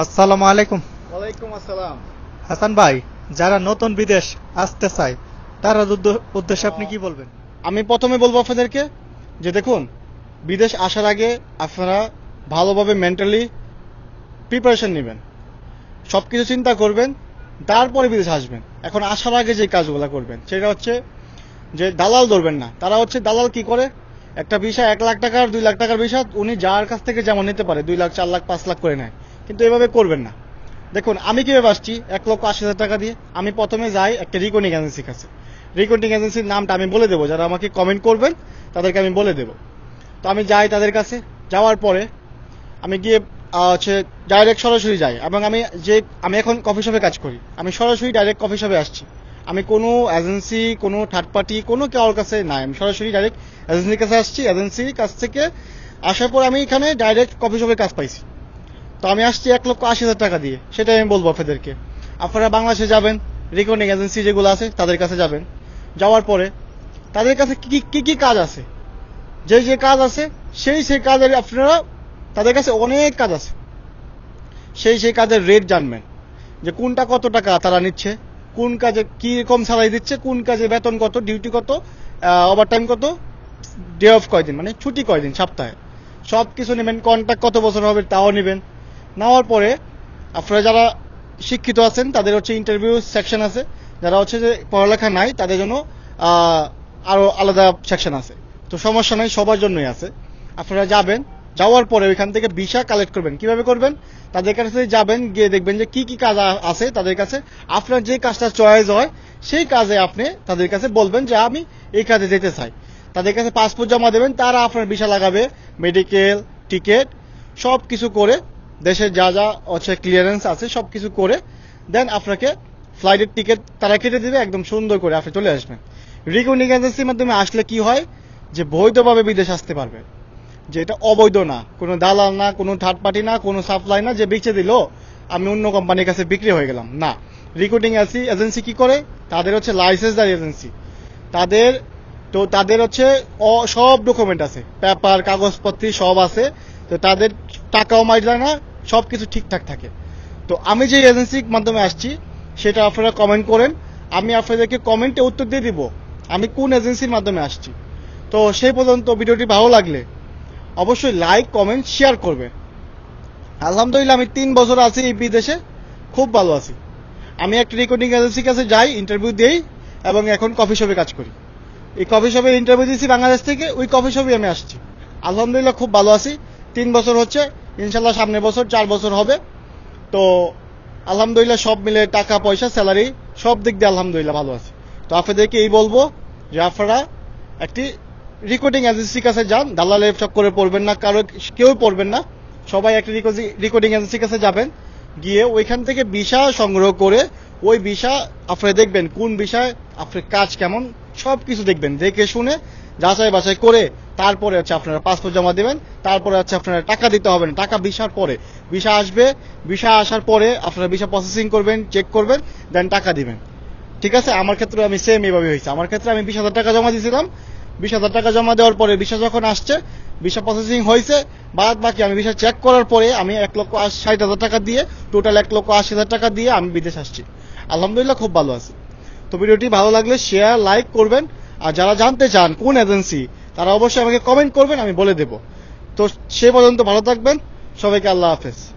আসসালামু আলাইকুম। ওয়ালাইকুম আসসালাম। হাসান ভাই যারা নতুন বিদেশ আসতে চায় তারা উদ্দ- উদ্দেশ্যে আপনি কি বলবেন? আমি প্রথমে বলব আপনাদেরকে যে দেখুন বিদেশ আসার আগে আপনারা ভালোভাবে মেন্টালি প্রিপারেশন নেবেন। সব কিছু চিন্তা করবেন তারপরে বিদেশ আসবেন। এখন আসার আগে যে কাজগুলো করবেন সেটা হচ্ছে যে দালাল ধরবেন না। তারা হচ্ছে দালাল কি করে? একটা ভিসা এক লাখ টাকার দুই লাখ টাকার ভিসা উনি যার কাছ থেকে যেমন নিতে পারে দুই লাখ চার লাখ পাঁচ লাখ করে নেয়। কিন্তু এভাবে করবেন না। দেখুন, আমি কীভাবে আসছি এক লক্ষ আশি হাজার টাকা দিয়ে আমি প্রথমে যাই একটা রিকনিং এজেন্সির কাছে। রিকনিং এজেন্সির নামটা আমি বলে দেবো। যারা আমাকে কমেন্ট করবেন, তাদেরকে আমি বলে দেবো। তো আমি যাই তাদের কাছে। যাওয়ার পরে আমি গিয়ে হচ্ছে ডাইরেক্ট সরাসরি যাই। এবং আমি যে, আমি এখন কফি শপে কাজ করি। আমি সরাসরি ডাইরেক্ট কফি শপে আসছি। আমি কোনো এজেন্সি কোনো থার্ড পার্টি কোনো কারোর কাছে নাই। আমি সরাসরি ডাইরেক্ট এজেন্সির কাছে আসছি। এজেন্সির কাছ থেকে আসার পর আমি এখানে ডাইরেক্ট কফি শপে কাজ পাইছি। তো আমি আসছি এক লক্ষ আশি হাজার টাকা দিয়ে। সেটাই আমি বলব আপনাদেরকে। আপনারা বাংলাদেশে যাবেন রেকর্ডিং এজেন্সি যেগুলো আছে, তাদের কাছে যাবেন। যাওয়ার পরে তাদের কাছে কি, কি- কি কাজ আছে? যে যে কাজ আছে, সেই সেই কাজের আপনারা, তাদের কাছে অনেক কাজ আছে। সেই সেই কাজের রেট জানবেন। যে কোনটা কত টাকা তারা নিচ্ছে, কোন কাজে কি রকম স্যালারি দিচ্ছে, কোন কাজে বেতন কত ডিউটি কত ওভারটাইম কত ডে অফ কয়দিন মানে ছুটি কয়দিন, সপ্তাহে। সব কিছু নেবেন কন্ট্রাক্ট কত বছর হবে, তাও নেবেন। নেওয়ার পরে আপনারা যারা শিক্ষিত আছেন তাদের হচ্ছে ইন্টারভিউ সেকশন আছে। যারা হচ্ছে যে পড়ালেখা নাই তাদের জন্য আহ, আরও আলাদা সেকশন আছে। তো সমস্যা নাই সবার জন্যই আছে। আপনারা যাবেন যাওয়ার পরে ওইখান থেকে ভিসা কালেক্ট করবেন। কীভাবে করবেন? তাদের কাছে যাবেন গিয়ে দেখবেন যে কি কি কাজ আছে তাদের কাছে। আপনার যে কাজটা চয়েস হয় সেই কাজে আপনি তাদের কাছে বলবেন যে আমি এই কাজে যেতে চাই। তাদের কাছে পাসপোর্ট জমা দেবেন তারা আপনার ভিসা লাগাবে মেডিকেল টিকিট সব কিছু করে দেশের যা যা হচ্ছে ক্লিয়ারেন্স আছে সব কিছু করে দেন আপনাকে ফ্লাইটের টিকিট তারা কেটে দিবে, একদম সুন্দর করে আপনি চলে আসবেন। রিকনিং এজেন্সির মাধ্যমে আসলে কি হয়? যে বৈধভাবে বিদেশ আসতে পারবে। যে এটা অবৈধ না। কোনো দালাল না, কোনো থার্ড পার্টি না, কোনো সাপ্লাই না, যে বেচে দিল, আমি অন্য কোম্পানির কাছে বিক্রি হয়ে গেলাম। না। রিক্রুটিং এজেন্সি কি করে? তাদের হচ্ছে লাইসেন্সদার এজেন্সি তাদের, তো তাদের হচ্ছে সব ডকুমেন্ট আছে। পেপার কাগজপত্র সব আছে। তো তাদের টাকাও মার না সব কিছু ঠিকঠাক থাকে। তো আমি যে এজেন্সির মাধ্যমে আসছি, সেটা আপনারা কমেন্ট করেন। আমি আপনাদেরকে কমেন্টে উত্তর দিয়ে দিব, আমি কোন এজেন্সির মাধ্যমে আসছি। তো সেই পর্যন্ত ভিডিওটি ভালো লাগলে অবশ্যই লাইক কমেন্ট শেয়ার করবে। আলহামদুলিল্লাহ আমি তিন বছর আছি এই বিদেশে, খুব ভালো আছি। আমি একটা রেকর্ডিং এজেন্সির কাছে যাই ইন্টারভিউ দিই এবং এখন কফি শপে কাজ করি। এই কফি শপে ইন্টারভিউ দিয়েছি বাংলাদেশ থেকে, ওই কফি শপে আমি আসছি। আলহামদুলিল্লাহ খুব ভালো আছি। তিন বছর হচ্ছে ইনশাল্লাহ সামনের বছর, চার বছর হবে। তো আলহামদুলিল্লাহ সব মিলে টাকা, পয়সা স্যালারি সব দিক দিয়ে আলহামদুলিল্লাহ ভালো আছে। তো আপনাদেরকে এই বলব যে আপনারা একটি রেকর্ডিং এজেন্সির কাছে যান দালালের চক্করে পড়বেন না, কারও কেউ পড়বেন না। সবাই একটা রেকর্ডিং এজেন্সির কাছে যাবেন। গিয়ে ওইখান থেকে ভিসা সংগ্রহ করে ওই ভিসা আপনারা দেখবেন, কোন বিষয় আপনার কাজ কেমন সব কিছু দেখবেন। দেখে শুনে যাচাই বাছাই করে তারপরে হচ্ছে আপনারা পাসপোর্ট জমা দেবেন, তারপরে হচ্ছে আপনারা টাকা দিতে হবে না। টাকা ভিসার পরে। ভিসা আসবে, ভিসা আসার পরে আপনারা ভিসা প্রসেসিং করবেন চেক করবেন দেন টাকা দিবেন। ঠিক আছে? আমার ক্ষেত্রে আমি সেম এইভাবে হয়েছে। আমার ক্ষেত্রে আমি বিশ হাজার টাকা জমা দিয়েছিলাম। বিশ হাজার টাকা জমা দেওয়ার পরে ভিসা যখন আসছে, ভিসা প্রসেসিং হয়েছে, বাদ বাকি আমি ভিসা চেক করার পরে আমি এক লক্ষ ষাট হাজার টাকা দিয়ে টোটাল এক লক্ষ আশি হাজার টাকা দিয়ে আমি বিদেশ আসছি। আলহামদুলিল্লাহ খুব ভালো আছি। তো ভিডিওটি ভালো লাগলে শেয়ার লাইক করবেন। আর যারা জানতে চান কোন এজেন্সি তারা অবশ্যই আমাকে কমেন্ট করবেন, আমি বলে দেব। তো সে পর্যন্ত ভালো থাকবেন। সবাইকে আল্লাহ হাফেজ।